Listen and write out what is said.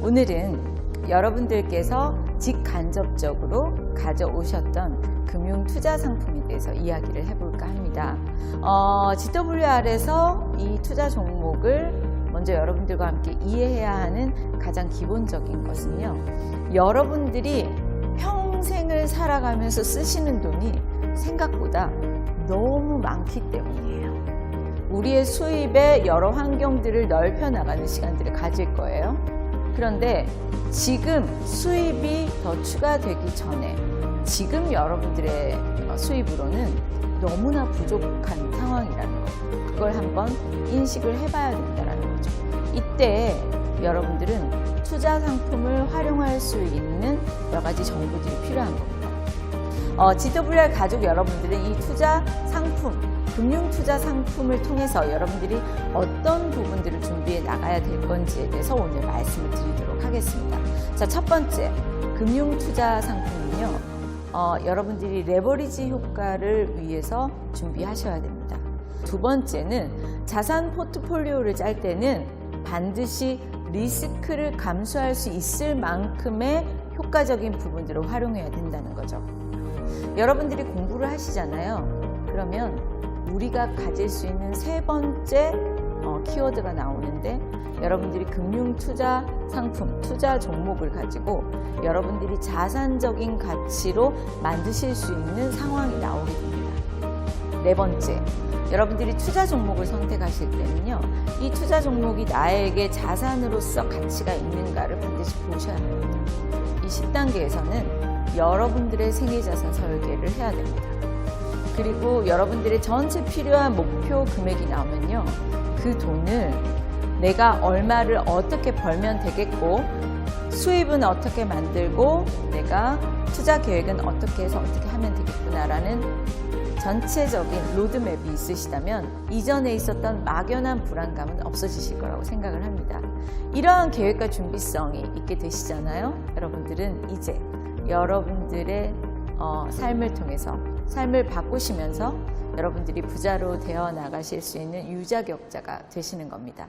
오늘은 여러분들께서 직간접적으로 가져오셨던 금융 투자 상품에 대해서 이야기를 해볼까 합니다. 어, GWR에서 이 투자 종목을 먼저 여러분들과 함께 이해해야 하는 가장 기본적인 것은요. 여러분들이 평생을 살아가면서 쓰시는 돈이 생각보다 너무 많기 때문이에요. 우리의 수입의 여러 환경들을 넓혀 나가는 시간들을 가질 거예요. 그런데 지금 수입이 더 추가되기 전에 지금 여러분들의 어, 수입으로는 너무나 부족한 상황이라는 거. 그걸 한번 인식을 해봐야 된다는 거죠. 이때 여러분들은 투자 상품을 활용할 수 있는 여러 가지 정보들이 필요한 겁니다. 어, GWR 가족 여러분들은 이 투자 상품, 금융 투자 상품을 통해서 여러분들이 어떤 부분들을 준비해 나가야 될 건지에 대해서 오늘 말씀을 드리도록 하겠습니다. 자, 첫 번째, 금융 투자 상품은요, 어, 여러분들이 레버리지 효과를 위해서 준비하셔야 됩니다. 두 번째는 자산 포트폴리오를 짤 때는 반드시 리스크를 감수할 수 있을 만큼의 효과적인 부분들을 활용해야 된다는 거죠. 여러분들이 공부를 하시잖아요. 그러면 우리가 가질 수 있는 세 번째 어, 키워드가 나오는데 여러분들이 금융 투자 상품, 투자 종목을 가지고 여러분들이 자산적인 가치로 만드실 수 있는 상황이 나오게 됩니다. 네 번째, 여러분들이 투자 종목을 선택하실 때는요, 이 투자 종목이 나에게 자산으로서 가치가 있는가를 반드시 보셔야 합니다. 이 10단계에서는 여러분들의 생애 자산 설계를 해야 됩니다. 그리고 여러분들의 전체 필요한 목표 금액이 나오면요, 그 돈을 내가 얼마를 어떻게 벌면 되겠고, 수입은 어떻게 만들고, 내가 투자 계획은 어떻게 해서 어떻게 하면 되겠구나라는 전체적인 로드맵이 있으시다면 이전에 있었던 막연한 불안감은 없어지실 거라고 생각을 합니다. 이러한 계획과 준비성이 있게 되시잖아요. 여러분들은 이제 여러분들의 어, 삶을 통해서 삶을 바꾸시면서 여러분들이 부자로 되어 나가실 수 있는 유자격자가 되시는 겁니다.